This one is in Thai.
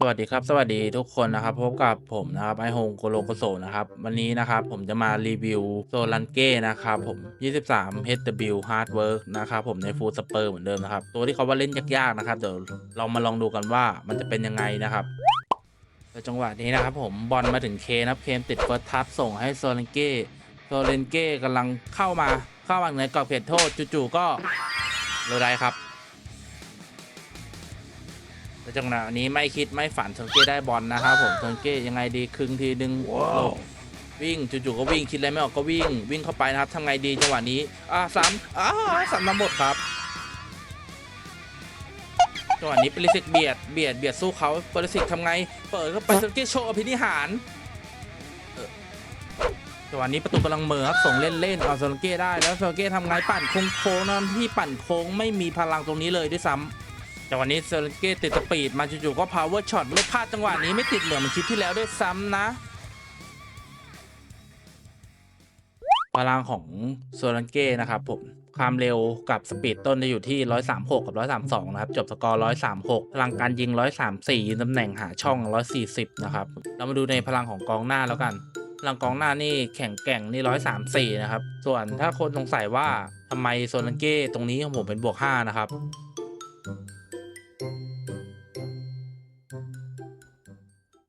สวัสดีครับสวัสดีทุกคนนะครับพบกับผมนะครับไอโฮงโกโลโกโซนะครับวันนี้นะครับผมจะมารีวิวโซลันเก้นะครับผม 23 HW Hard Work นะครับผมในฟูลสเปอร์เหมือนเดิมนะครับตัวที่เขาว่าเล่นยากๆนะครับเดี๋ยวเรามาลองดูกันว่ามันจะเป็นยังไงนะครับในจังหวะนี้นะครับผมบอลมาถึงเคนะครับเคมติดเฟิร์สทัชส่งให้โซลันเก้โซลันเก้กำลังเข้ามาเข้ามาในกรอบเขตโทษจู่ๆก็โรไดครับ แต่จังหวะนี้ไม่คิดไม่ฝันเทนเก้ได้บอลนะครับผมเทนเก้ยังไงดีครึ่งทีนึงหลบวิ่งจู่ๆก็วิ่งคิดอะไรไม่ออกก็วิ่ง วิ่งเข้าไปนะครับทำไงดีจังหวะนี้อ่าสามอ่าสามน้ำหมดครับจังหวะนี้เปริสิกเบียดเบียดเบียดสู้เขาเปริสิกทำไง เปิดเข้าไปเทนเก้โชว์อภินิหารเออจังหวะนี้ประตูกำลังเหมือครับส่งเล่นๆเอาเซนเก้ได้แล้วเซนเก้ทำไงปั่นโค้งๆนั้นที่ปั่นโค้งไม่มีพลังตรงนี้เลยด้วยซ้ำ จังหวะนี้เซเลนเก้ติดสปีดมาจู่ๆก็ power shot ไม่พลาดจังหวะนี้ไม่ติดเหลืองเหมือนคลิปที่แล้วด้วยซ้ำนะพลังของโซลันเก้นะครับผมความเร็วกับสปีดต้นจะอยู่ที่ 136 กับ 132 นะครับ จบสกอร์ 136 พลังการยิง 134 ยืนตำแหน่งหาช่อง 140 นะครับ เรามาดูในพลังของกองหน้าแล้วกัน พลังกองหน้านี่แข็งแกร่งนี่ 134 นะครับ ส่วนถ้าคนสงสัยว่าทำไมโซลันเก้ตรงนี้ของผมเป็นบวก 5 นะครับ